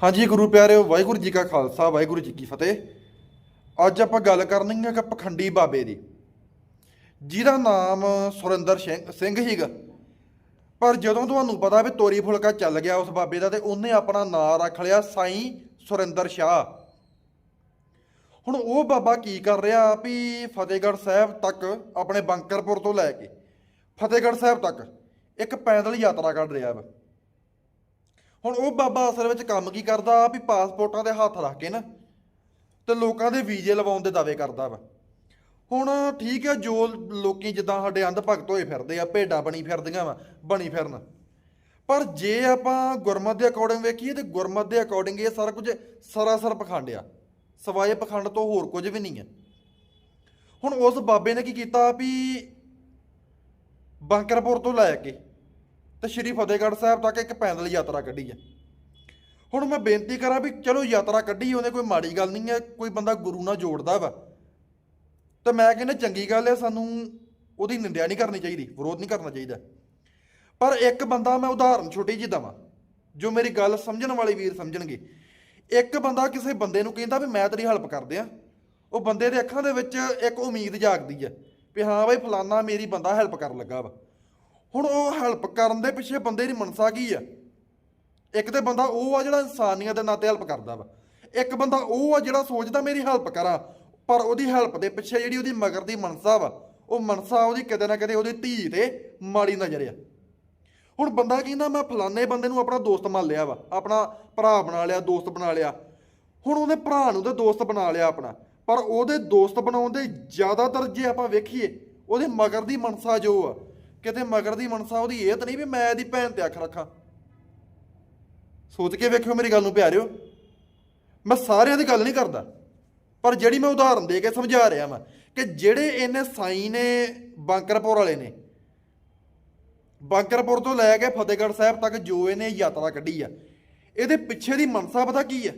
ਹਾਂਜੀ ਗੁਰੂ ਪਿਆਰਿਓ, ਵਾਹਿਗੁਰੂ ਜੀ ਕਾ ਖਾਲਸਾ, ਵਾਹਿਗੁਰੂ ਜੀ ਕੀ ਫਤਿਹ। ਅੱਜ ਆਪਾਂ ਗੱਲ ਕਰਨੀ ਹੈ ਕਿ ਪਖੰਡੀ ਬਾਬੇ ਦੀ, ਜਿਹਦਾ ਨਾਮ ਸੁਰਿੰਦਰ ਸਿੰਘ ਸਿੰਘ ਹੀਗਾ। ਪਰ ਜਦੋਂ ਤੁਹਾਨੂੰ ਪਤਾ ਵੀ ਤੋਰੀ ਫੁਲਕਾ ਚੱਲ ਗਿਆ ਉਸ ਬਾਬੇ ਦਾ ਤੇ ਉਹਨੇ ਆਪਣਾ ਨਾਂ ਰੱਖ ਲਿਆ ਸਾਈਂ ਸੁਰਿੰਦਰ ਸ਼ਾਹ। ਹੁਣ ਉਹ ਬਾਬਾ ਕੀ ਕਰ ਰਿਹਾ ਵੀ ਫਤਿਹਗੜ੍ਹ ਸਾਹਿਬ ਤੱਕ, ਆਪਣੇ ਬੰਕਰਪੁਰ ਤੋਂ ਲੈ ਕੇ ਫਤਿਹਗੜ੍ਹ ਸਾਹਿਬ ਤੱਕ ਇੱਕ ਪੈਦਲ ਯਾਤਰਾ ਕੱਢ ਰਿਹਾ ਵਾ। ਹੁਣ ਉਹ ਬਾਬਾ ਅਸਲ ਵਿੱਚ ਕੰਮ ਕੀ ਕਰਦਾ? ਵੀ ਪਾਸਪੋਰਟਾਂ ਦੇ ਹੱਥ ਰੱਖ ਕੇ ਨਾ ਤੇ ਲੋਕਾਂ ਦੇ ਵੀਜ਼ੇ ਲਵਾਉਣ ਦੇ ਦਾਅਵੇ ਕਰਦਾ ਵਾ। ਹੁਣ ਠੀਕ ਹੈ ਜੋ ਲੋਕੀ ਜਿੱਦਾਂ ਸਾਡੇ ਅੰਧ ਭਗਤ ਹੋਏ ਫਿਰਦੇ ਆ, ਭੇਡਾਂ ਬਣੀ ਫਿਰਦੀਆਂ ਵਾ, ਬਣੀ ਫਿਰਨ। ਪਰ ਜੇ ਆਪਾਂ ਗੁਰਮਤ ਦੇ ਅਕੋਰਡਿੰਗ ਵੇਖੀਏ ਤੇ ਗੁਰਮਤ ਦੇ ਅਕੋਰਡਿੰਗ ਇਹ ਸਾਰਾ ਕੁਝ ਸਰਾਸਰ ਪਖੰਡ ਆ। ਸਵਾਏ ਪਖੰਡ ਤੋਂ ਹੋਰ ਕੁਝ ਵੀ ਨਹੀਂ ਹੈ ਹੁਣ ਉਸ ਬਾਬੇ ਨੇ ਕੀ ਕੀਤਾ? ਵੀ ਬੰਕਰਪੁਰ ਤੋਂ ਲੈ ਕੇ ਤੇ ਸ਼੍ਰੀ ਫਤਿਹਗੜ੍ਹ ਸਾਹਿਬ ਤੱਕ ਇੱਕ ਪੈਦਲ ਯਾਤਰਾ ਕੱਢੀ ਹੈ ਹੁਣ ਮੈਂ ਬੇਨਤੀ ਕਰਾਂ ਵੀ ਚਲੋ ਯਾਤਰਾ ਕੱਢੀ, ਉਹਨੇ ਕੋਈ ਮਾੜੀ ਗੱਲ ਨਹੀਂ ਹੈ, ਕੋਈ ਬੰਦਾ ਗੁਰੂ ਨਾਲ ਜੋੜਦਾ ਵਾ। ਤਾਂ ਮੈਂ ਕਹਿੰਦਾ ਚੰਗੀ ਗੱਲ ਹੈ, ਸਾਨੂੰ ਉਹਦੀ ਨਿੰਦਿਆ ਨਹੀਂ ਕਰਨੀ ਚਾਹੀਦੀ, ਵਿਰੋਧ ਨਹੀਂ ਕਰਨਾ ਚਾਹੀਦਾ। ਪਰ ਇੱਕ ਬੰਦਾ ਮੈਂ ਉਦਾਹਰਨ ਛੋਟੀ ਜਿਹੀ ਦਵਾਂ, ਜੋ ਮੇਰੀ ਗੱਲ ਸਮਝਣ ਵਾਲੇ ਵੀਰ ਸਮਝਣਗੇ। ਇੱਕ ਬੰਦਾ ਕਿਸੇ ਬੰਦੇ ਨੂੰ ਕਹਿੰਦਾ ਵੀ ਮੈਂ ਤੇਰੀ ਹੈਲਪ ਕਰ ਦਿਆਂ ਉਹ ਬੰਦੇ ਦੇ ਅੱਖਾਂ ਦੇ ਵਿੱਚ ਇੱਕ ਉਮੀਦ ਜਾਗਦੀ ਹੈ ਵੀ ਹਾਂ ਬਈ ਫਲਾਨਾ ਮੇਰੀ ਬੰਦਾ ਹੈਲਪ ਕਰਨ ਲੱਗਾ ਵਾ। ਹੁਣ ਉਹ ਹੈਲਪ ਕਰਨ ਦੇ ਪਿੱਛੇ ਬੰਦੇ ਦੀ ਮਨਸਾ ਕੀ ਆ? ਇੱਕ ਤੇ ਬੰਦਾ ਉਹ ਆ ਜਿਹੜਾ ਇਨਸਾਨੀਅਤ ਦੇ ਨਾਤੇ ਹੈਲਪ ਕਰਦਾ ਵਾ। ਇੱਕ ਬੰਦਾ ਉਹ ਆ ਜਿਹੜਾ ਸੋਚਦਾ ਮੇਰੀ ਹੈਲਪ ਕਰਾਂ, ਪਰ ਉਹਦੀ ਹੈਲਪ ਦੇ ਪਿੱਛੇ ਜਿਹੜੀ ਉਹਦੀ ਮਗਰ ਦੀ ਮਨਸਾ ਵਾ, ਉਹ ਮਨਸਾ ਉਹਦੀ ਕਿਤੇ ਨਾ ਕਿਤੇ ਉਹਦੀ ਧੀ ਤੇ ਮਾੜੀ ਨਜ਼ਰ ਆ। ਹੁਣ ਬੰਦਾ ਕਹਿੰਦਾ ਮੈਂ ਫਲਾਣੇ ਬੰਦੇ ਨੂੰ ਆਪਣਾ ਦੋਸਤ ਮੰਨ ਲਿਆ ਵਾ, ਆਪਣਾ ਭਰਾ ਬਣਾ ਲਿਆ, ਦੋਸਤ ਬਣਾ ਲਿਆ। ਹੁਣ ਉਹਦੇ ਭਰਾ ਨੂੰ ਤੇ ਦੋਸਤ ਬਣਾ ਲਿਆ ਆਪਣਾ, ਪਰ ਉਹਦੇ ਦੋਸਤ ਬਣਾਉਣ ਦੇ ਜ਼ਿਆਦਾਤਰ ਜੇ ਆਪਾਂ ਵੇਖੀਏ, ਉਹਦੇ ਮਗਰ ਦੀ ਮਨਸਾ ਜੋ ਆ ਕਿਤੇ ਮਗਰ ਦੀ ਮਨਸਾ ਉਹਦੀ ਇਹ ਤਾਂ ਨਹੀਂ ਵੀ ਮੈਂ ਇਹਦੀ ਭੈਣ ਤੇ ਅੱਖ ਰੱਖਾਂ। ਸੋਚ ਕੇ ਵੇਖਿਓ ਮੇਰੀ ਗੱਲ ਨੂੰ ਪਿਆਰਿਓ। ਮੈਂ ਸਾਰਿਆਂ ਦੀ ਗੱਲ ਨਹੀਂ ਕਰਦਾ, ਪਰ ਜਿਹੜੀ ਮੈਂ ਉਦਾਹਰਨ ਦੇ ਕੇ ਸਮਝਾ ਰਿਹਾ ਵਾਂ ਕਿ ਜਿਹੜੇ ਇਹਨੇ ਸਾਈ ਨੇ ਬਾਂਕਰਪੁਰ ਵਾਲੇ ਨੇ, ਬਾਂਕਰਪੁਰ ਤੋਂ ਲੈ ਕੇ ਫਤਿਹਗੜ੍ਹ ਸਾਹਿਬ ਤੱਕ ਜੋ ਇਹਨੇ ਯਾਤਰਾ ਕੱਢੀ ਆ, ਇਹਦੇ ਪਿੱਛੇ ਦੀ ਮਨਸਾ ਪਤਾ ਕੀ ਆ?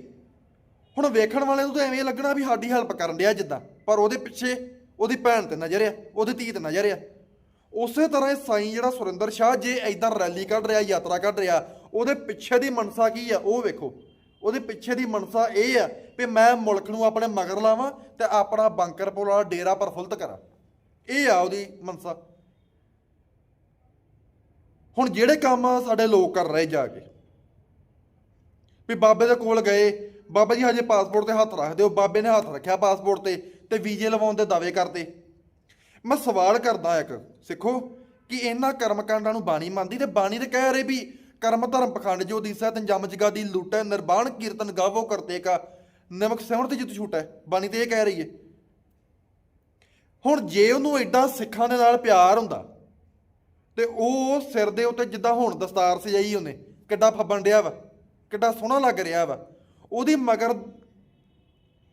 ਹੁਣ ਵੇਖਣ ਵਾਲੇ ਨੂੰ ਤਾਂ ਐਵੇਂ ਲੱਗਣਾ ਵੀ ਸਾਡੀ ਹੈਲਪ ਕਰਨ ਡਿਆ ਜਿੱਦਾਂ, ਪਰ ਉਹਦੇ ਪਿੱਛੇ ਉਹਦੀ ਭੈਣ ਤੇ ਨਜ਼ਰ ਆ, ਉਹਦੀ ਧੀ ਤੇ ਨਜ਼ਰ ਆ। ਉਸੇ ਤਰ੍ਹਾਂ ਇਹ ਸਾਈਂ ਜਿਹੜਾ ਸੁਰਿੰਦਰ ਸ਼ਾਹ, ਜੇ ਐਦਾਂ ਰੈਲੀ ਕੱਢ ਰਿਹਾ, ਯਾਤਰਾ ਕੱਢ ਰਿਹਾ, ਉਹਦੇ ਪਿੱਛੇ ਦੀ ਮਨਸਾ ਕੀ ਆ? ਉਹ ਵੇਖੋ। ਉਹਦੇ ਪਿੱਛੇ ਦੀ ਮਨਸਾ ਇਹ ਆ ਵੀ ਮੈਂ ਮੁਲਕ ਨੂੰ ਆਪਣੇ ਮਗਰ ਲਾਵਾਂ ਤੇ ਆਪਣਾ ਬੰਕਰਪੁਰ ਵਾਲਾ ਡੇਰਾ ਪ੍ਰਫੁੱਲਤ ਕਰਾਂ। ਇਹ ਆ ਉਹਦੀ ਮਨਸਾ। ਹੁਣ ਜਿਹੜੇ ਕੰਮ ਸਾਡੇ ਲੋਕ ਕਰ ਰਹੇ ਜਾ ਕੇ। ਵੀ ਬਾਬੇ ਦੇ ਕੋਲ ਗਏ, ਬਾਬਾ ਜੀ ਹਜੇ ਪਾਸਪੋਰਟ ਤੇ ਹੱਥ ਰੱਖ ਦਿਓ, ਬਾਬੇ ਨੇ ਹੱਥ ਰੱਖਿਆ ਪਾਸਪੋਰਟ ਤੇ ਤੇ ਵੀਜ਼ੇ ਲਵਾਉਣ ਦੇ ਦਾਅਵੇ ਕਰਦੇ। ਮੈਂ ਸਵਾਲ ਕਰਦਾ ਇੱਕ, ਸਿੱਖੋ, ਕਿ ਇਹਨਾਂ ਕਰਮਕਾਂਡਾਂ ਨੂੰ ਬਾਣੀ ਮੰਨਦੀ ਤੇ ਬਾਣੀ ਤੇ ਕਹਿ ਰਹੇ ਵੀ ਕਰਮ ਧਰਮ ਪਖੰਡ ਜੋ ਦੀਸਾ ਤਨ ਜਮ ਜਗਾਦੀ ਲੁੱਟੈ ਨਿਰਬਾਣ ਕੀਰਤਨ ਗਾਵੋ ਕਰਤੇ ਕਾ, ਨਮਕ ਸਿਮਰ ਤੇ ਜਿਤ ਛੂਟੈ ਬਾਣੀ ਤੇ ਇਹ ਕਹਿ ਰਹੀ ਹੈ। ਹੁਣ ਜੇ ਉਹਨੂੰ ਐਡਾ ਸਿੱਖਾਂ ਦੇ ਨਾਲ ਪਿਆਰ ਹੁੰਦਾ, ਤੇ ਉਹ ਸਿਰ ਦੇ ਉੱਤੇ ਜਿੱਦਾਂ ਹੁਣ ਦਸਤਾਰ ਸਜਾਈ ਉਹਨੇ, ਕਿੱਡਾ ਫੱਬਣ ਡਿਆ ਵਾ, ਕਿੱਡਾ ਸੋਹਣਾ ਲੱਗ ਰਿਹਾ ਵਾ, ਉਹਦੀ ਮਗਰ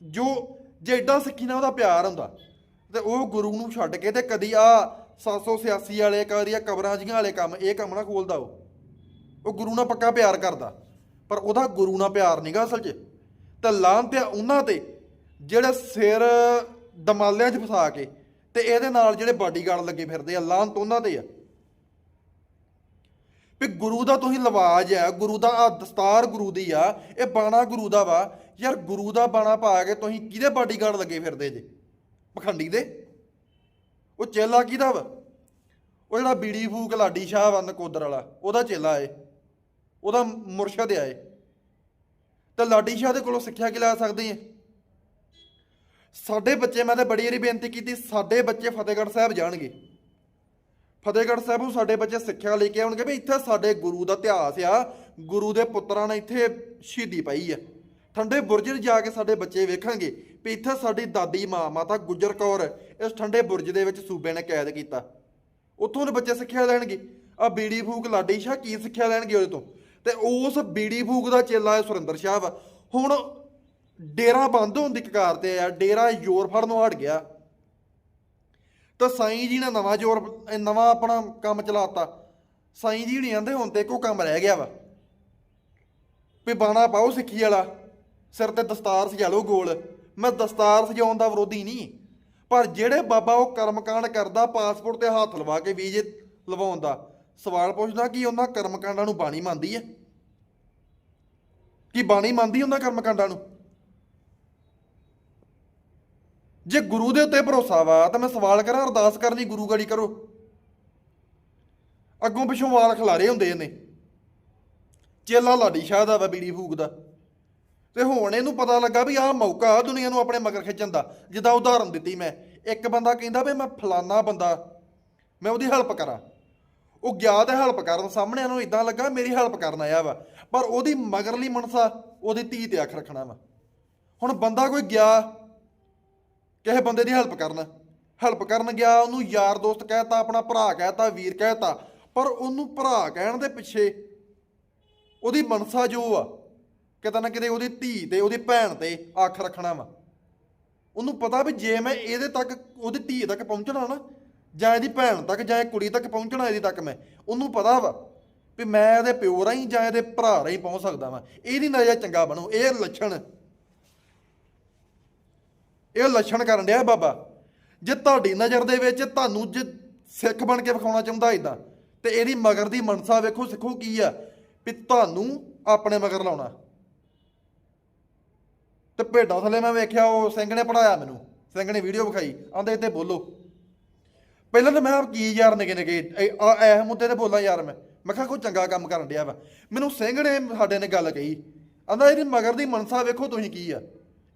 ਜੋ ਜੇ ਐਡਾ ਸਿੱਖੀ ਨਾਲ ਉਹਦਾ ਪਿਆਰ ਹੁੰਦਾ ਤੇ ਉਹ ਗੁਰੂ ਨੂੰ ਛੱਡ ਕੇ ਤੇ ਕਦੀ ਆ 786 ਵਾਲੇ, ਕਦੀ ਆ ਕਬਰਾਂ ਜੀਆਂ ਵਾਲੇ ਕੰਮ, ਇਹ ਕੰਮ ਨਾ ਖੋਲਦਾ ਉਹ। ਉਹ ਗੁਰੂ ਨਾਲ ਪੱਕਾ ਪਿਆਰ ਕਰਦਾ। ਪਰ ਉਹਦਾ ਗੁਰੂ ਨਾਲ ਪਿਆਰ ਨਹੀਂਗਾ ਅਸਲ 'ਚ। ਤਾਂ ਲਾਂਤ ਆ ਉਹਨਾਂ ਤੇ, ਜਿਹੜੇ ਸਿਰ ਦਮਾਲਿਆਂ 'ਚ ਫਸਾ ਕੇ ਤੇ ਇਹਦੇ ਨਾਲ ਜਿਹੜੇ ਬਾਡੀਗਾਰਡ ਲੱਗੇ ਫਿਰਦੇ ਆ ਲਾਂਤ ਉਹਨਾਂ ਤੇ ਆ। ਵੀ ਗੁਰੂ ਦਾ ਤੁਸੀਂ ਲਵਾਜ ਆ, ਗੁਰੂ ਦਾ ਆ ਦਸਤਾਰ ਗੁਰੂ ਦੀ ਆ, ਇਹ ਬਾਣਾ ਗੁਰੂ ਦਾ ਵਾ। ਯਾਰ ਗੁਰੂ ਦਾ ਬਾਣਾ ਪਾ ਕੇ ਤੁਸੀਂ ਕਿਹਦੇ ਬਾਡੀਗਾਰਡ ਲੱਗੇ ਫਿਰਦੇ ਜੇ? ਪਖੰਡੀ ਦੇ। ਉਹ ਚੇਲਾ ਕਿਹਦਾ ਵਾ? ਉਹ ਜਿਹੜਾ ਬੀੜੀ ਫੂਕ ਲਾਡੀ ਸ਼ਾਹ ਵਾ ਨਕੋਦਰ ਵਾਲਾ, ਉਹਦਾ ਚੇਲਾ ਏ। ਉਹਦਾ ਮੁਰਸ਼ਦ ਆ ਏ। ਤੇ ਲਾਡੀ ਸ਼ਾਹ ਦੇ ਕੋਲੋਂ ਸਿੱਖਿਆ ਕੀ ਲੈ ਸਕਦੇ ਆ? ਸਾਡੇ ਬੱਚੇ, ਮੈਂ ਤਾਂ ਬੜੀ ਵਾਰੀ ਬੇਨਤੀ ਕੀਤੀ, ਸਾਡੇ ਬੱਚੇ ਫਤਿਹਗੜ੍ਹ ਸਾਹਿਬ ਜਾਣਗੇ। ਫਤਿਹਗੜ੍ਹ ਸਾਹਿਬ ਨੂੰ ਸਾਡੇ ਬੱਚੇ ਸਿੱਖਿਆ ਲੈ ਕੇ ਆਉਣਗੇ ਵੀ ਇੱਥੇ ਸਾਡੇ ਗੁਰੂ ਦਾ ਇਤਿਹਾਸ ਆ। ਗੁਰੂ ਦੇ ਪੁੱਤਰਾਂ ਨੇ ਇੱਥੇ ਸ਼ਹੀਦੀ ਪਾਈ ਆ। ਠੰਡੇ ਬੁਰਜ 'ਚ ਜਾ ਕੇ ਸਾਡੇ ਬੱਚੇ ਵੇਖਣਗੇ। ਵੀ ਇੱਥੇ ਸਾਡੀ ਦਾਦੀ, ਮਾਂ, ਮਾਤਾ ਗੁਜਰ ਕੌਰ ਇਸ ਠੰਡੇ ਬੁਰਜ ਦੇ ਵਿੱਚ ਸੂਬੇ ਨੇ ਕੈਦ ਕੀਤਾ। ਉੱਥੋਂ ਦੇ ਬੱਚੇ ਸਿੱਖਿਆ ਲੈਣਗੇ। ਆ ਬੀੜੀ ਫੂਕ, ਲਾਡੀ ਸ਼ਾਹ ਕੀ ਸਿੱਖਿਆ ਲੈਣਗੇ ਉਹਦੇ ਤੋਂ? ਤੇ ਉਸ ਬੀੜੀ ਫੂਕ ਦਾ ਚੇਲਾ ਹੈ ਸੁਰਿੰਦਰ ਸ਼ਾਹ ਵਾ। ਹੁਣ ਡੇਰਾ ਬੰਦ ਹੋਣ ਦੀ ਕਕਾਰ ਤੇ ਆ ਡੇਰਾ ਜ਼ੋਰ ਫੜਨੋਂ ਹਟ ਗਿਆ। ਤਾਂ ਸਾਈਂ ਜੀ ਨੇ ਨਵਾਂ ਜ਼ੋਰ ਨਵਾਂ ਆਪਣਾ ਕੰਮ ਚਲਾਤਾ। ਸਾਈਂ ਜੀ ਨਹੀਂ ਆਂਦੇ, ਹੁਣ ਤੇ ਇੱਕੋ ਕੰਮ ਰਹਿ ਗਿਆ ਵਾ। ਵੀ ਬਾਣਾ ਪਾਓ ਸਿੱਖੀ ਵਾਲਾ। ਸਿਰ ਤੇ ਦਸਤਾਰ ਸਜਾ ਲਓ ਗੋਲ। ਮੈਂ ਦਸਤਾਰ ਸਜਾਉਣ ਦਾ ਵਿਰੋਧੀ ਨਹੀਂ। ਪਰ ਜਿਹੜੇ ਬਾਬਾ ਉਹ ਕਰਮਕਾਂਡ ਕਰਦਾ, ਪਾਸਪੋਰਟ ਤੇ ਹੱਥ ਲਵਾ ਕੇ ਵੀਜ਼ੇ ਲਵਾਉਣ ਦਾ, ਸਵਾਲ ਪੁੱਛਦਾ ਕਿ ਉਹਨਾਂ ਕਰਮਕਾਂਡਾਂ ਨੂੰ ਬਾਣੀ ਮੰਨਦੀ ਹੈ? ਕੀ ਬਾਣੀ ਮੰਨਦੀ ਉਹਨਾਂ ਕਰਮ ਕਾਂਡਾਂ ਨੂੰ? ਜੇ ਗੁਰੂ ਦੇ ਉੱਤੇ ਭਰੋਸਾ ਵਾ, ਤਾਂ ਮੈਂ ਸਵਾਲ ਕਰਾਂ, ਅਰਦਾਸ ਕਰਨੀ ਗੁਰੂ ਗੜੀ ਕਰੋ। ਅੱਗੋਂ ਪਿਛੋਂ ਵਾਲ ਖਲਾਰੇ ਹੁੰਦੇ ਨੇ। ਚੇਲਾ ਲਾਡੀ ਸ਼ਾਹ ਦਾ ਵਾ, ਬੀੜੀ ਫੂਕਦਾ ਤੇ ਹੁਣ ਇਹਨੂੰ ਪਤਾ ਲੱਗਾ ਵੀ ਆਹ ਮੌਕਾ ਆ ਦੁਨੀਆ ਨੂੰ ਆਪਣੇ ਮਗਰ ਖਿੱਚਣ ਦਾ, ਜਿੱਦਾਂ ਉਦਾਹਰਨ ਦਿੱਤੀ ਮੈਂ। ਇੱਕ ਬੰਦਾ ਕਹਿੰਦਾ ਵੀ ਮੈਂ ਫਲਾਨਾ ਬੰਦਾ, ਮੈਂ ਉਹਦੀ ਹੈਲਪ ਕਰਾਂ। ਉਹ ਗਿਆ ਤੇ ਹੈਲਪ ਕਰਨ, ਸਾਹਮਣੇ ਨੂੰ ਇਦਾਂ ਲੱਗਾ ਮੇਰੀ ਹੈਲਪ ਕਰਨ ਆਇਆ ਵਾ। ਪਰ ਉਹਦੀ ਮਗਰਲੀ ਮਨਸਾ, ਉਹਦੀ ਧੀ ਤੇ ਅੱਖ ਰੱਖਣਾ ਵਾ। ਹੁਣ ਬੰਦਾ ਕੋਈ ਗਿਆ, ਕਿਸੇ ਬੰਦੇ ਦੀ ਹੈਲਪ ਕਰਨ ਹੈਲਪ ਕਰਨ ਗਿਆ, ਉਹਨੂੰ ਯਾਰ ਦੋਸਤ ਕਹਿਤਾ, ਆਪਣਾ ਭਰਾ ਕਹਿਤਾ, ਵੀਰ ਕਹਿਤਾ, ਪਰ ਉਹਨੂੰ ਭਰਾ ਕਹਿਣ ਦੇ ਪਿੱਛੇ ਉਹਦੀ ਮਨਸਾ ਜੋ ਆ ਕਿਤੇ ਨਾ ਕਿਤੇ ਉਹਦੀ ਧੀ ਤੇ ਉਹਦੀ ਭੈਣ ਤੇ ਅੱਖ ਰੱਖਣਾ ਵਾ। ਉਹਨੂੰ ਪਤਾ ਵੀ ਜੇ ਮੈਂ ਇਹਦੇ ਤੱਕ ਉਹਦੀ ਧੀ ਤੱਕ ਪਹੁੰਚਣਾ ਨਾ ਜਾਂ ਇਹਦੀ ਭੈਣ ਤੱਕ ਜਾਂ ਇਹ ਕੁੜੀ ਤੱਕ ਪਹੁੰਚਣਾ ਇਹਦੀ ਤੱਕ ਮੈਂ ਉਹਨੂੰ ਪਤਾ ਵਾ ਵੀ ਮੈਂ ਇਹਦੇ ਪਿਓ ਰਾਹੀਂ ਜਾਂ ਇਹਦੇ ਭਰਾ ਰਾਹੀਂ ਪਹੁੰਚ ਸਕਦਾ ਵਾਂ। ਇਹਦੀ ਨਜ਼ਰ ਚੰਗਾ ਬਣੂ ਇਹ ਲੱਛਣ। ਇਹ ਲੱਛਣ ਕਰਨ ਡਿਆ ਬਾਬਾ। ਜੇ ਤੁਹਾਡੀ ਨਜ਼ਰ ਦੇ ਵਿੱਚ ਤੁਹਾਨੂੰ ਜੇ ਸਿੱਖ ਬਣ ਕੇ ਵਿਖਾਉਣਾ ਚਾਹੁੰਦਾ ਇਦਾਂ ਤੇ ਇਹਦੀ ਮਗਰ ਦੀ ਮਨਸਾ ਵੇਖੋ ਸਿੱਖੋ ਕੀ ਆ ਵੀ ਤੁਹਾਨੂੰ ਆਪਣੇ ਮਗਰ ਲਾਉਣਾ। ਤੇ ਭੇਡਾਂ ਥੱਲੇ ਮੈਂ ਵੇਖਿਆ, ਉਹ ਸਿੰਘ ਨੇ ਪੜਾਇਆ ਮੈਨੂੰ। ਸਿੰਘ ਨੇ ਵੀਡੀਓ ਵਿਖਾਈ, ਆਂਦੇ ਇੱਥੇ ਬੋਲੋ। ਪਹਿਲਾਂ ਤਾਂ ਮੈਂ ਆਪ ਕੀ ਯਾਰ ਨਿਕੇ ਨਿਕੇ ਇਹ ਮੁੱਦੇ ਤੇ ਬੋਲਾਂ ਯਾਰ ਮੈਂ। ਮੈਂ ਕਿਹਾ, ਕੋਈ ਚੰਗਾ ਕੰਮ ਕਰਨ ਡਿਆ ਵਾ। ਮੈਨੂੰ ਸਿੰਘ ਨੇ ਸਾਡੇ ਨੇ ਗੱਲ ਕਹੀ। ਆਂਦਾ, ਇਹਦੀ ਮਗਰ ਦੀ ਮਨਸਾ ਵੇਖੋ ਤੁਸੀਂ ਕੀ ਆ।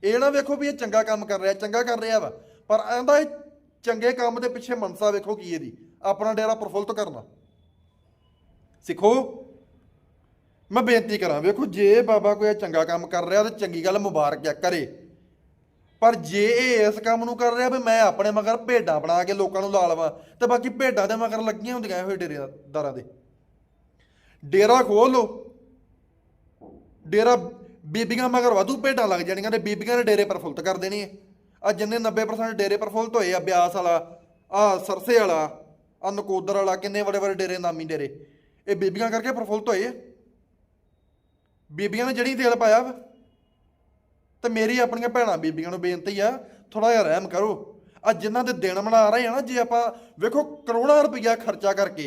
ਇਹ ਨਾ ਵੇਖੋ ਵੀ ਇਹ ਚੰਗਾ ਕੰਮ ਕਰ ਰਿਹਾ, ਚੰਗਾ ਕਰ ਰਿਹਾ ਵਾ। ਪਰ ਆਂਦਾ, ਇਹ ਚੰਗੇ ਕੰਮ ਦੇ ਪਿੱਛੇ ਮਨਸਾ ਵੇਖੋ ਕੀ ਇਹਦੀ। ਆਪਣਾ ਡੇਰਾ ਪ੍ਰਫੁੱਲਤ ਕਰਨਾ। ਸਿੱਖੋ। ਮੈਂ ਬੇਨਤੀ ਕਰਾਂ, ਵੇਖੋ ਜੇ ਬਾਬਾ ਕੋਈ ਇਹ ਚੰਗਾ ਕੰਮ ਕਰ ਰਿਹਾ ਤੇ ਚੰਗੀ ਗੱਲ ਮੁਬਾਰਕ ਆ ਕਰੇ। ਪਰ ਜੇ ਇਹ ਇਸ ਕੰਮ ਨੂੰ ਕਰ ਰਿਹਾ ਵੀ ਮੈਂ ਆਪਣੇ ਮਗਰ ਭੇਡਾਂ ਬਣਾ ਕੇ ਲੋਕਾਂ ਨੂੰ ਲਾ ਲਵਾਂ ਤੇ ਬਾਕੀ ਭੇਡਾਂ ਦੇ ਮਗਰ ਲੱਗੀਆਂ ਹੁੰਦੀਆਂ ਇਹੋ ਜਿਹੇ ਡੇਰੇਦਾਰਾਂ ਦੇ ਡੇਰਾ ਖੋਲ ਲੋ ਡੇਰਾ ਬੀਬੀਆਂ ਮਗਰ ਵਾਧੂ ਭੇਡਾਂ ਲੱਗ ਜਾਣੀਆਂ ਤੇ ਬੀਬੀਆਂ ਨੇ ਡੇਰੇ ਪ੍ਰਫੁੱਲਤ ਕਰ ਦੇਣੇ ਆ। ਜਿੰਨੇ 90% ਡੇਰੇ ਪ੍ਰਫੁੱਲਤ ਹੋਏ ਆ, ਬਿਆਸ ਵਾਲਾ, ਆ ਸਰਸੇ ਵਾਲਾ, ਆ ਨਕੋਦਰ ਵਾਲਾ, ਕਿੰਨੇ ਵੱਡੇ ਵੱਡੇ ਡੇਰੇ, ਨਾਮੀ ਡੇਰੇ। ਇਹ ਬੀਬੀਆਂ ਕਰਕੇ ਪ੍ਰਫੁੱਲਤ ਹੋਏ ਆ। ਬੀਬੀਆਂ ਨੇ ਜਿਹੜੀ ਤੇਲ ਪਾਇਆ ਵਾ। ਤੇ ਮੇਰੀ ਆਪਣੀਆਂ ਭੈਣਾਂ ਬੀਬੀਆਂ ਨੂੰ ਬੇਨਤੀ ਆ ਥੋੜਾ ਜਿਹਾ ਰਹਿਮ ਕਰੋ। ਆ ਜਿਨ੍ਹਾਂ ਦੇ ਦਿਨ ਮਨਾ ਰਹੇ ਆ ਨਾ, ਜੇ ਆਪਾਂ ਵੇਖੋ ਕਰੋੜਾਂ ਰੁਪਈਆ ਖਰਚਾ ਕਰਕੇ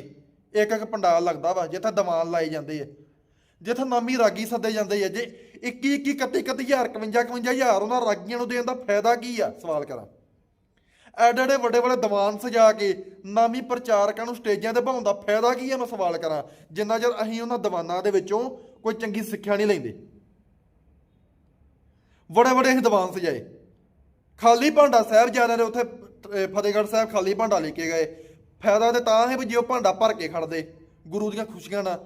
ਇੱਕ ਇੱਕ ਪੰਡਾਲ ਲੱਗਦਾ ਵਾ, ਜਿੱਥੇ ਦੀਵਾਨ ਲਾਏ ਜਾਂਦੇ ਆ, ਜਿੱਥੇ ਨਾਮੀ ਰਾਗੀ ਸੱਦੇ ਜਾਂਦੇ ਆ, ਜੇ 21 21 31 ਹਜ਼ਾਰ 51 51 ਹਜ਼ਾਰ ਉਹਨਾਂ ਰਾਗੀਆਂ ਨੂੰ ਦੇਣ ਦਾ ਫਾਇਦਾ ਕੀ ਆ? ਸਵਾਲ ਕਰਾਂ। ਐਡੇ ਐਡੇ ਵੱਡੇ ਵੱਡੇ ਦੀਵਾਨ ਸਜਾ ਕੇ ਨਾਮੀ ਪ੍ਰਚਾਰਕਾਂ ਨੂੰ ਸਟੇਜਾਂ ਤੇ ਭਾਉਣ ਦਾ ਫਾਇਦਾ ਕੀ ਆ? ਮੈਂ ਸਵਾਲ ਕਰਾਂ। ਜਿੰਨਾ ਚਿਰ ਅਸੀਂ ਉਹਨਾਂ ਦੀਵਾਨਾਂ ਦੇ ਵਿੱਚੋਂ ਕੋਈ ਚੰਗੀ ਸਿੱਖਿਆ ਨਹੀਂ ਲੈਂਦੇ। ਬੜੇ ਬੜੇ ਹਿਦਵਾਨ ਦੀਵਾਨ ਸਜਾਏ। ਖਾਲੀ ਭਾਂਡਾ ਸਾਹਿਬ ਜ਼ਿਆਦਾ ਨੇ, ਉੱਥੇ ਫਤਿਹਗੜ੍ਹ ਸਾਹਿਬ ਖਾਲੀ ਭਾਂਡਾ ਲੈ ਕੇ ਗਏ। ਫਾਇਦਾ ਤੇ ਤਾਂ ਹੈ ਵੀ ਜੇ ਉਹ ਭਾਂਡਾ ਭਰ ਕੇ ਖੜਦੇ, ਗੁਰੂ ਦੀਆਂ ਖੁਸ਼ੀਆਂ ਨਾਲ।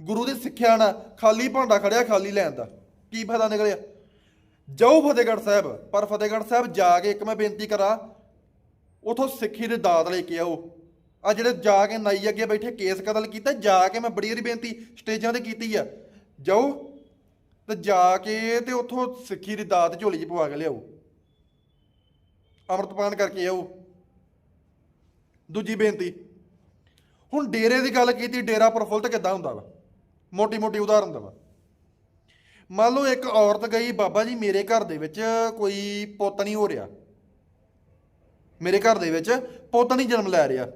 ਗੁਰੂ ਦੀ ਸਿੱਖਿਆ ਨਾਲ ਖਾਲੀ ਭਾਂਡਾ ਖੜਿਆ, ਖਾਲੀ ਲੈਣ ਦਾ। ਕੀ ਫਾਇਦਾ ਨਿਕਲਿਆ? ਜਾਓ ਫਤਿਹਗੜ੍ਹ ਸਾਹਿਬ, ਪਰ ਫਤਿਹਗੜ੍ਹ ਸਾਹਿਬ ਜਾ ਕੇ ਇੱਕ ਮੈਂ ਬੇਨਤੀ ਕਰਾਂ, ਉਥੋਂ ਸਿੱਖੀ ਦੇ ਦਾਤ ਲੈ ਕੇ ਆਓ। ਆ ਜਿਹੜੇ ਜਾ ਕੇ ਨਾਈ ਅੱਗੇ ਬੈਠੇ, ਕੇਸ ਕਤਲ ਕੀਤਾ, ਜਾ ਕੇ ਮੈਂ ਬੜੀ ਵਾਰੀ ਬੇਨਤੀ, ਸਟੇਜਾਂ ਤੇ ਕੀਤੀ ਆ। ਜਾਓ ਤੇ ਜਾ ਕੇ ਤੇ ਉੱਥੋਂ ਸਿੱਖੀ ਦੀ ਦਾਤ ਝੋਲੀ 'ਚ ਪਵਾ ਕੇ ਲਿਆਓ। ਅੰਮ੍ਰਿਤਪਾਨ ਕਰਕੇ ਆਓ। ਦੂਜੀ ਬੇਨਤੀ, ਹੁਣ ਡੇਰੇ ਦੀ ਗੱਲ ਕੀਤੀ, ਡੇਰਾ ਪ੍ਰਫੁੱਲਤ ਕਿੱਦਾਂ ਹੁੰਦਾ ਵਾ? ਮੋਟੀ ਮੋਟੀ ਉਦਾਹਰਨ ਦਵਾ। ਮੰਨ ਲਓ ਇੱਕ ਔਰਤ ਗਈ, ਬਾਬਾ ਜੀ ਮੇਰੇ ਘਰ ਦੇ ਵਿੱਚ ਕੋਈ ਪੁੱਤ ਨਹੀਂ ਹੋ ਰਿਹਾ। ਮੇਰੇ ਘਰ ਦੇ ਵਿੱਚ ਪੁੱਤ ਨਹੀਂ ਜਨਮ ਲੈ ਰਿਹਾ।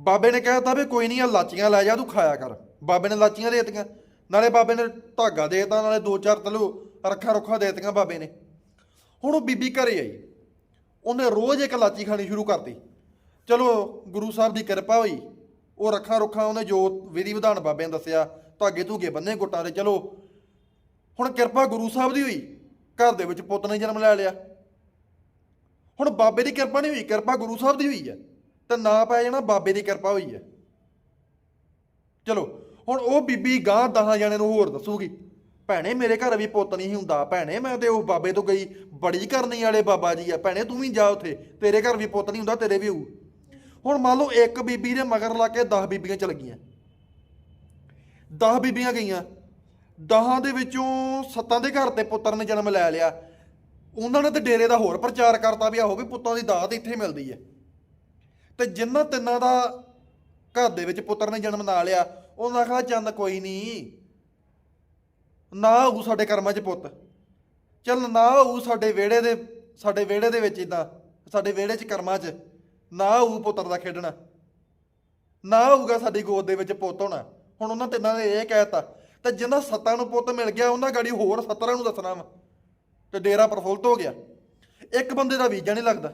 ਬਾਬੇ ਨੇ ਕਹਿਤਾ ਵੀ ਕੋਈ ਨਹੀਂ ਆ, ਲਾਚੀਆਂ ਲੈ ਜਾ, ਤੂੰ ਖਾਇਆ ਕਰ। ਬਾਬੇ ਨੇ ਲਾਚੀਆਂ ਦੇਤੀਆਂ। ਨਾਲੇ ਬਾਬੇ ਨੇ ਧਾਗਾ ਦੇਤਾ, ਨਾਲੇ ਦੋ ਚਾਰ ਤਲੋ ਰੱਖਾ ਰੁੱਖਾ ਦੇਤੀਆਂ ਬਾਬੇ ਨੇ। ਹੁਣ ਉਹ ਬੀਬੀ ਘਰੇ ਆਈ। ਉਹਨੇ ਰੋਜ਼ ਇੱਕ ਲਾਚੀ ਖਾਣੀ ਸ਼ੁਰੂ ਕਰਤੀ। ਚਲੋ, ਗੁਰੂ ਸਾਹਿਬ ਦੀ ਕਿਰਪਾ ਹੋਈ। ਉਹ ਰੱਖਾ ਰੁੱਖਾ ਉਹਨੇ ਜੋ ਵਿਧੀ ਵਿਧਾਨ ਬਾਬੇ ਨੇ ਦੱਸਿਆ, ਧਾਗੇ ਧੂਗੇ ਬੰਨੇ ਗੁੱਟਾਂ ਦੇ ਚਲੋ। ਹੁਣ ਕਿਰਪਾ ਗੁਰੂ ਸਾਹਿਬ ਦੀ ਹੋਈ। ਘਰ ਦੇ ਵਿੱਚ ਪੁੱਤ ਨੇ ਜਨਮ ਲੈ ਲਿਆ। ਹੁਣ ਬਾਬੇ ਦੀ ਕਿਰਪਾ ਨਹੀਂ ਹੋਈ, ਕਿਰਪਾ ਗੁਰੂ ਸਾਹਿਬ ਦੀ ਹੋਈ ਹੈ। ਤੇ ਨਾ ਪੈ ਜਾਣਾ, ਬਾਬੇ ਦੀ ਕਿਰਪਾ ਹੋਈ ਹੈ। ਚਲੋ, ਹੁਣ ਉਹ ਬੀਬੀ ਗਾਂ ਦਹਾਂ ਜਣੇ ਨੂੰ ਹੋਰ ਦੱਸੂਗੀ। ਭੈਣੇ, ਮੇਰੇ ਘਰ ਵੀ ਪੁੱਤ ਨਹੀਂ ਹੁੰਦਾ। ਭੈਣੇ, ਮੈਂ ਤੇ ਉਹ ਬਾਬੇ ਤੋਂ ਗਈ, ਬੜੀ ਕਰਨੀ ਵਾਲੇ ਬਾਬਾ ਜੀ ਆ। ਭੈਣੇ, ਤੂੰ ਵੀ ਜਾ ਉੱਥੇ। ਤੇਰੇ ਘਰ ਵੀ ਪੁੱਤ ਨਹੀਂ ਹੁੰਦਾ, ਤੇਰੇ ਵੀ ਹੋਊ। ਹੁਣ ਮੰਨ ਲਓ ਇੱਕ ਬੀਬੀ ਦੇ ਮਗਰ ਲਾ ਕੇ 10 ਬੀਬੀਆਂ ਚਲ ਗਈਆਂ। 10 ਬੀਬੀਆਂ ਗਈਆਂ। 10 ਦੇ ਵਿੱਚੋਂ ਸੱਤਾਂ ਦੇ ਘਰ ਤੇ ਪੁੱਤਰ ਨੇ ਜਨਮ ਲੈ ਲਿਆ। ਉਹਨਾਂ ਨੇ ਤੇ ਡੇਰੇ ਦਾ ਹੋਰ ਪ੍ਰਚਾਰ ਕਰਤਾ ਵੀ ਆਹੋ ਵੀ ਪੁੱਤਾਂ ਦੀ ਦਾਤ ਇੱਥੇ ਮਿਲਦੀ ਹੈ। ਤੇ ਜਿਨ੍ਹਾਂ ਤਿੰਨਾਂ ਦਾ ਘਰ ਦੇ ਵਿੱਚ ਪੁੱਤਰ ਨੇ ਜਨਮ ਨਾ ਲਿਆ, ਉਹਨਾਂ ਕਹਾ ਚੰਦ ਕੋਈ ਨਹੀਂ ਨਾ ਹੋਊ ਸਾਡੇ ਕਰਮਾਂ 'ਚ ਪੁੱਤ। ਚੱਲ ਨਾ ਹੋਊ ਸਾਡੇ ਵਿਹੜੇ ਦੇ, ਸਾਡੇ ਵਿਹੜੇ ਦੇ ਵਿੱਚ ਇਦਾਂ ਸਾਡੇ ਵਿਹੜੇ 'ਚ ਕਰਮਾਂ 'ਚ। ਨਾ ਉਹ ਪੁੱਤਰ ਦਾ ਖੇਡਣਾ। ਨਾ ਹੋਊਗਾ ਸਾਡੀ ਗੋਦ ਦੇ ਵਿੱਚ ਪੁੱਤ ਹੋਣਾ। ਹੁਣ ਉਹਨਾਂ ਤਿੰਨਾਂ ਨੇ ਇਹ ਕਹਿਤਾ ਤੇ ਜਿੰਨਾ ਸੱਤਾਂ ਨੂੰ ਪੁੱਤ ਮਿਲ ਗਿਆ, ਉਹਨਾਂ ਗਾੜੀ ਹੋਰ 17 ਨੂੰ ਦੱਸਣਾ ਵਾ। ਤੇ ਡੇਰਾ ਪ੍ਰਫੁੱਲਤ ਹੋ ਗਿਆ। ਇੱਕ ਬੰਦੇ ਦਾ ਵੀਜ਼ਾ ਨਹੀਂ ਲੱਗਦਾ।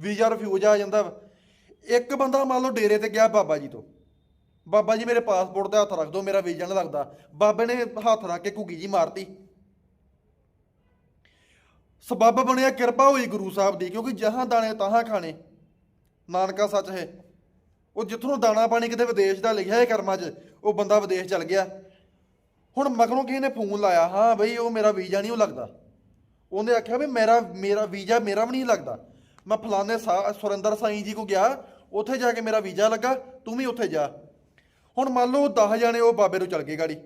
ਵੀਜ਼ਾ ਰਿਫਿਊਜ ਆ ਜਾਂਦਾ ਵਾ। ਇੱਕ ਬੰਦਾ ਮੰਨ ਲਓ ਡੇਰੇ ਤੇ ਗਿਆ ਬਾਬਾ ਜੀ ਤੋਂ। ਬਾਬਾ ਜੀ ਮੇਰੇ ਪਾਸਪੋਰਟ ਦਾ ਹੱਥ ਰੱਖ ਦਿਓ, ਮੇਰਾ ਵੀਜ਼ਾ ਨਹੀਂ ਲੱਗਦਾ। ਬਾਬੇ ਨੇ ਹੱਥ ਰੱਖ ਕੇ ਘੁੱਗੀ ਜੀ ਮਾਰਤੀ। ਸਬੱਬ ਬਣਿਆ ਕਿਰਪਾ ਹੋਈ ਗੁਰੂ ਸਾਹਿਬ ਦੀ, ਕਿਉਂਕਿ ਜਹਾਂ ਦਾਣੇ ਤਹਾਂ ਖਾਣੇ। ਨਾਨਕਾ ਸੱਚ ਹੈ। ਉਹ ਜਿੱਥੋਂ ਦਾਣਾ ਪਾਣੀ ਕਿਤੇ ਵਿਦੇਸ਼ ਦਾ ਲਿਖਿਆ ਹੈ ਕਰਮਾਂ 'ਚ, ਉਹ ਬੰਦਾ ਵਿਦੇਸ਼ ਚਲ ਗਿਆ। ਹੁਣ ਮਗਰੋਂ ਕਿਸੇ ਨੇ ਫੋਨ ਲਾਇਆ, ਹਾਂ ਬਈ ਉਹ ਮੇਰਾ ਵੀਜ਼ਾ ਨਹੀਂ ਉਹ ਲੱਗਦਾ। ਉਹਨੇ ਆਖਿਆ ਵੀ ਮੇਰਾ ਮੇਰਾ ਵੀਜ਼ਾ ਮੇਰਾ ਵੀ ਨਹੀਂ ਲੱਗਦਾ। ਮੈਂ ਫਲਾਣੇ ਸਾ- ਸੁਰਿੰਦਰ ਸਾਈਂ ਜੀ ਕੋ ਗਿਆ ਉੱਥੇ ਜਾ ਕੇ ਮੇਰਾ ਵੀਜ਼ਾ ਲੱਗਾ, ਤੂੰ ਵੀ ਉੱਥੇ ਜਾ। ਹੁਣ ਮੰਨ ਲਓ 10 ਜਾਣੇ ਉਹ ਬਾਬੇ ਤੋਂ ਚਲ ਗਏ ਗਾੜੀ।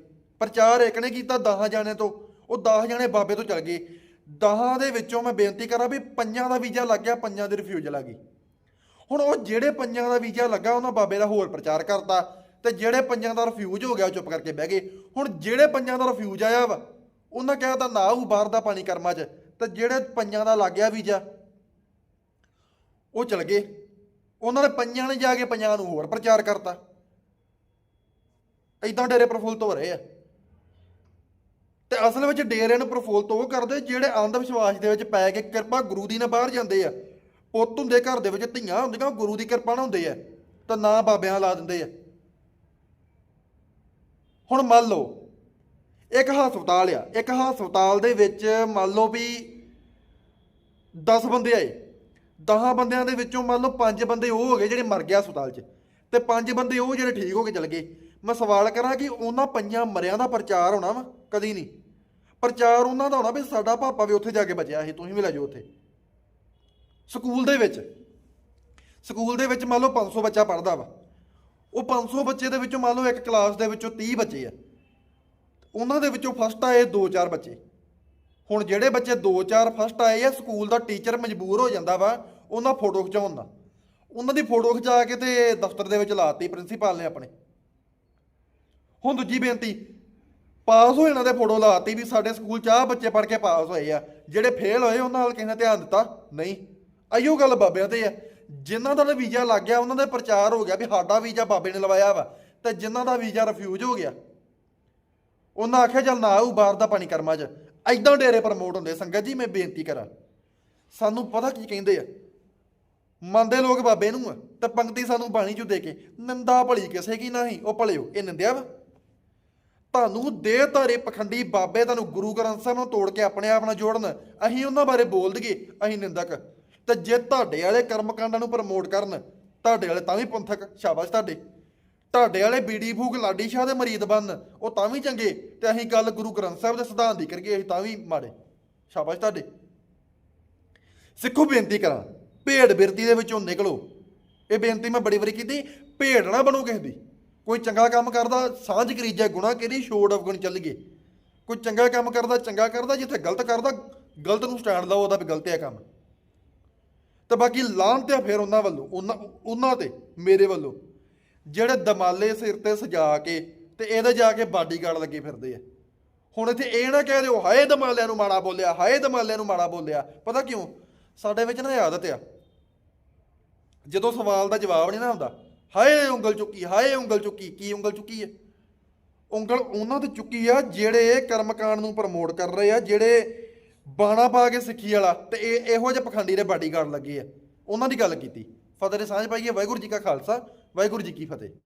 ਪ੍ਰਚਾਰ ਇੱਕ ਨੇ ਕੀਤਾ 10 ਜਾਣੇ ਤੋਂ, ਉਹ 10 ਜਾਣੇ ਬਾਬੇ ਤੋਂ ਚਲ ਗਏ। 10 ਦੇ ਵਿੱਚੋਂ ਮੈਂ ਬੇਨਤੀ ਕਰਾਂ ਵੀ ਪੰਜਾਂ ਦਾ ਵੀਜ਼ਾ ਲੱਗ ਗਿਆ, ਪੰਜਾਂ ਦੇ ਰਿਫਿਊਜ਼ਲ ਆ ਗਈ। ਹੁਣ ਉਹ ਜਿਹੜੇ ਪੰਜਾਂ ਦਾ ਵੀਜ਼ਾ ਲੱਗਾ, ਉਹਨਾਂ ਬਾਬੇ ਦਾ ਹੋਰ ਪ੍ਰਚਾਰ ਕਰਤਾ ਤੇ ਜਿਹੜੇ ਪੰਜਾਂ ਦਾ ਰਿਫਿਊਜ ਹੋ ਗਿਆ, ਉਹ ਚੁੱਪ ਕਰਕੇ ਬਹਿ ਗਏ। ਹੁਣ ਜਿਹੜੇ ਪੰਜਾਂ ਦਾ ਰਿਫਿਊਜ ਆਇਆ ਵਾ, ਉਹਨਾਂ ਕਹਿਤਾ ਨਾ ਉਹ ਬਾਹਰ ਦਾ ਪਾਣੀ ਕਰਮਾਂ 'ਚ। ਤੇ ਜਿਹੜੇ ਪੰਜਾਂ ਦਾ ਲੱਗ ਗਿਆ ਵੀਜ਼ਾ, ਉਹ ਚਲ ਗਏ। ਉਹਨਾਂ ਨੇ ਪੰਜਾਂ ਨੇ ਜਾ ਕੇ ਪੰਜਾਂ ਨੂੰ ਹੋਰ ਪ੍ਰਚਾਰ ਕਰਤਾ। ਇਦਾਂ ਡੇਰੇ ਪ੍ਰਫੁੱਲਤ ਹੋ ਰਹੇ ਆ। ਤੇ ਅਸਲ ਵਿੱਚ ਡੇਰੇ ਨੂੰ ਪ੍ਰਫੁੱਲਤ ਉਹ ਕਰਦੇ ਜਿਹੜੇ ਅੰਧ ਵਿਸ਼ਵਾਸ ਦੇ ਵਿੱਚ ਪੈ ਕੇ ਕਿਰਪਾ ਗੁਰੂ ਦੀ ਨਾਲ ਬਾਹਰ ਜਾਂਦੇ ਆ। ਪੁੱਤ ਹੁੰਦੇ ਘਰ ਦੇ ਵਿੱਚ, ਧੀਆਂ ਹੁੰਦੀਆਂ, ਉਹ ਗੁਰੂ ਦੀ ਕਿਰਪਾ ਨਾਲ ਹੁੰਦੇ ਆ। ਤਾਂ ਨਾ ਬਾਬਿਆਂ ਲਾ ਦਿੰਦੇ ਆ। ਹੁਣ ਮੰਨ ਲਓ, ਇੱਕ ਹਸਪਤਾਲ ਆ। ਇੱਕ ਹਸਪਤਾਲ ਦੇ ਵਿੱਚ ਮੰਨ ਲਓ ਵੀ 10 ਬੰਦੇ ਆਏ। 10 ਬੰਦਿਆਂ ਦੇ ਵਿੱਚੋਂ ਮੰਨ ਲਓ 5 ਬੰਦੇ ਉਹ ਹੋ ਗਏ ਜਿਹੜੇ ਮਰ ਗਿਆ ਹਸਪਤਾਲ 'ਚ ਤੇ 5 ਬੰਦੇ ਉਹ ਜਿਹੜੇ ਠੀਕ ਹੋ ਕੇ ਚਲ ਗਏ। ਮੈਂ ਸਵਾਲ ਕਰਾਂ ਕਿ ਉਹਨਾਂ ਪੰਜਾਂ ਮਰਿਆਂ ਦਾ ਪ੍ਰਚਾਰ ਹੋਣਾ ਵਾ? ਕਦੀ ਨਹੀਂ। ਪ੍ਰਚਾਰ ਉਹਨਾਂ ਦਾ ਹੋਣਾ ਵੀ ਸਾਡਾ ਪਾਪਾ ਵੀ ਉੱਥੇ ਜਾ ਕੇ ਬਚਿਆ ਸੀ, ਤੁਸੀਂ ਵੀ ਲੈ ਜਾਓ ਉੱਥੇ। ਸਕੂਲ ਦੇ ਵਿੱਚ। ਸਕੂਲ ਦੇ ਵਿੱਚ ਮੰਨ ਲਓ 500 ਬੱਚਾ ਪੜਦਾ ਵਾ। ਉਹ 500 ਬੱਚੇ ਦੇ ਵਿੱਚੋਂ ਮੰਨ ਲਓ ਇੱਕ ਕਲਾਸ ਦੇ ਵਿੱਚੋਂ 30 ਬੱਚੇ ਆ। ਉਹਨਾਂ ਦੇ ਵਿੱਚੋਂ ਫਸਟ ਆਏ 2-4 ਬੱਚੇ। ਹੁਣ ਜਿਹੜੇ ਬੱਚੇ 2-4 ਫਸਟ ਆਏ ਆ, ਸਕੂਲ ਦਾ ਟੀਚਰ ਮਜਬੂਰ ਹੋ ਜਾਂਦਾ ਵਾ ਉਹਨਾਂ ਫੋਟੋ ਖਿਚਾਉਣ ਦਾ। ਉਹਨਾਂ ਦੀ ਫੋਟੋ ਖਿਚਾ ਕੇ ਤੇ ਦਫ਼ਤਰ ਦੇ ਵਿੱਚ ਲਾਤੀ ਪ੍ਰਿੰਸੀਪਲ ਨੇ ਆਪਣੇ। ਹੁਣ ਦੂਜੀ ਬੇਨਤੀ, ਪਾਸ ਹੋਏ ਇਹਨਾਂ ਦੇ ਫੋਟੋ ਲਾਤੀ ਵੀ ਸਾਡੇ ਸਕੂਲ 'ਚ ਆਹ ਬੱਚੇ ਪੜ੍ਹ ਕੇ ਪਾਸ ਹੋਏ ਆ। ਜਿਹੜੇ ਫੇਲ ਹੋਏ, ਉਹਨਾਂ ਨਾਲ ਕਿਸੇ ਨੇ ਧਿਆਨ ਦਿੱਤਾ? ਨਹੀਂ। ਆਈਓ ਗੱਲ ਬਾਬਿਆਂ ਤੇ ਆ। ਜਿਨ੍ਹਾਂ ਦਾ ਵੀਜ਼ਾ ਲੱਗ ਗਿਆ, ਉਹਨਾਂ ਦਾ ਪ੍ਰਚਾਰ ਹੋ ਗਿਆ ਵੀ ਸਾਡਾ ਵੀਜ਼ਾ ਬਾਬੇ ਨੇ ਲਵਾਇਆ ਵਾ। ਤੇ ਜਿਨ੍ਹਾਂ ਦਾ ਵੀਜ਼ਾ ਰਿਫਿਊਜ ਹੋ ਗਿਆ, ਉਹਨਾਂ ਆਖਿਆ ਚੱਲ ਨਾ ਆਊ, ਬਾਹਰ ਦਾ ਪਾਣੀ ਕਰਮਾ 'ਚ। ਐਦਾਂ ਡੇਰੇ ਪ੍ਰਮੋਟ ਹੁੰਦੇ। ਸੰਗਤ ਜੀ, ਮੈਂ ਬੇਨਤੀ ਕਰਾਂ। ਸਾਨੂੰ ਪਤਾ ਕੀ ਕਹਿੰਦੇ ਆ? ਮੰਨਦੇ ਲੋਕ ਬਾਬੇ ਨੂੰ ਆ, ਤੇ ਪੰਕਤੀ ਸਾਨੂੰ ਬਾਣੀ ਚੋਂ ਦੇ ਕੇ, ਨਿੰਦਾ ਭਲੀ ਕਿਸੇ ਕੀ ਨਹੀਂ, ਉਹ ਭਲਿਓ, ਇਹ ਨਿੰਦਿਆ ਵਾ। ਤੁਹਾਨੂੰ ਦੇਹ ਧਾਰੇ ਪਖੰਡੀ ਬਾਬੇ ਤੁਹਾਨੂੰ ਗੁਰੂ ਗ੍ਰੰਥ ਸਾਹਿਬ ਨੂੰ ਤੋੜ ਕੇ ਆਪਣੇ ਆਪ ਨਾਲ ਜੋੜਨ, ਅਸੀਂ ਉਹਨਾਂ ਬਾਰੇ ਬੋਲ ਦਈਏ, ਅਸੀਂ ਨਿੰਦਕ। ਤੇ ਜੇ ਤੁਹਾਡੇ ਵਾਲੇ ਕਰਮਕਾਂਡਾਂ ਨੂੰ ਪ੍ਰਮੋਟ ਕਰਨ, ਤੁਹਾਡੇ ਵਾਲੇ ਤਾਂ ਵੀ ਪੰਥਕ, ਸ਼ਾਬਾਸ਼ ਤੁਹਾਡੇ। ਤੁਹਾਡੇ ਵਾਲੇ ਬੀੜੀ ਫੂਕ ਲਾਡੀ ਸ਼ਾਹ ਦੇ ਮਰੀਦ ਬਣਨ ਉਹ ਤਾਂ ਵੀ ਚੰਗੇ, ਤੇ ਅਸੀਂ ਗੱਲ ਗੁਰੂ ਗ੍ਰੰਥ ਸਾਹਿਬ ਦੇ ਸਿਧਾਂਤ ਦੀ ਕਰੀਏ, ਅਸੀਂ ਤਾਂ ਵੀ ਮਾੜੇ। ਸ਼ਾਬਾਸ਼ ਤੁਹਾਡੇ। ਸਿੱਖੋ ਬੇਨਤੀ ਕਰਾਂ। ਭੇਡ ਬਿਰਤੀ ਦੇ ਵਿੱਚੋਂ ਨਿਕਲੋ। ਇਹ ਬੇਨਤੀ ਮੈਂ ਬੜੀ ਵਾਰੀ ਕੀਤੀ, ਭੇਡ ਨਾ ਬਣੋ ਕਿਸੇ ਦੀ। ਕੋਈ ਚੰਗਾ ਕੰਮ ਕਰਦਾ, ਸਾਂਝ ਕਰੀਜੇ ਗੁਨਾਹ ਕਿਹਦੀ ਛੋੜ ਅਫਗਣ ਚੱਲ ਗਏ। ਕੋਈ ਚੰਗਾ ਕੰਮ ਕਰਦਾ, ਚੰਗਾ ਕਰਦਾ, ਜਿੱਥੇ ਗਲਤ ਕਰਦਾ, ਗਲਤ ਨੂੰ ਸਟੈਂਡ ਲਾਓ, ਉਹਦਾ ਵੀ ਗਲਤ ਹੈ ਕੰਮ। ਤੇ ਬਾਕੀ ਲਾਂਤ ਆ ਫਿਰ ਉਹਨਾਂ ਵੱਲੋਂ, ਉਹਨਾਂ ਉਹਨਾਂ ਤੇ, ਮੇਰੇ ਵੱਲੋਂ। ਜਿਹੜੇ ਦਮਾਲੇ ਸਿਰ ਤੇ ਸਜਾ ਕੇ ਤੇ ਇਹਦੇ ਜਾ ਕੇ ਬਾਡੀਗਾਰਡ ਲੱਗੇ ਫਿਰਦੇ ਆ। ਹੁਣ ਇੱਥੇ ਇਹ ਨਾ ਕਹਿ ਦਿਓ, ਹਾਏ ਦਮਾਲਿਆਂ ਨੂੰ ਮਾੜਾ ਬੋਲਿਆ, ਹਾਏ ਦਮਾਲਿਆਂ ਨੂੰ ਮਾੜਾ ਬੋਲਿਆ। ਪਤਾ ਕਿਉਂ? ਸਾਡੇ ਵਿੱਚ ਨਾ ਇਹ ਆਦਤ ਆ। ਜਦੋਂ ਸਵਾਲ ਦਾ ਜਵਾਬ ਨਹੀਂ ਨਾ ਹੁੰਦਾ, ਹਾਏ ਉਂਗਲ ਚੁੱਕੀ, ਹਾਏ ਉਂਗਲ ਚੁੱਕੀ, ਕੀ ਉਂਗਲ ਚੁੱਕੀ ਹੈ? ਉਂਗਲ ਉਹਨਾਂ ਤੇ ਚੁੱਕੀ ਆ ਜਿਹੜੇ ਕਰਮਕਾਂਡ ਨੂੰ ਪ੍ਰਮੋਟ ਕਰ ਰਹੇ ਆ, ਜਿਹੜੇ ਬਾਣਾ ਪਾ ਕੇ ਸਿੱਖੀ ਵਾਲਾ ਤੇ ਇਹ ਇਹੋ ਜਿਹੇ ਪਖੰਡੀ ਦੇ ਬਾਡੀਗਾਰਡ ਲੱਗੇ ਆ। ਉਹਨਾਂ ਦੀ ਗੱਲ ਕੀਤੀ। ਫਤਿਹ ਦੇ ਸਾਂਝ ਪਾਈਏ, ਵਾਹਿਗੁਰੂ ਜੀ ਕਾ ਖਾਲਸਾ, ਵਾਹਿਗੁਰੂ ਜੀ ਕੀ ਫਤਿਹ।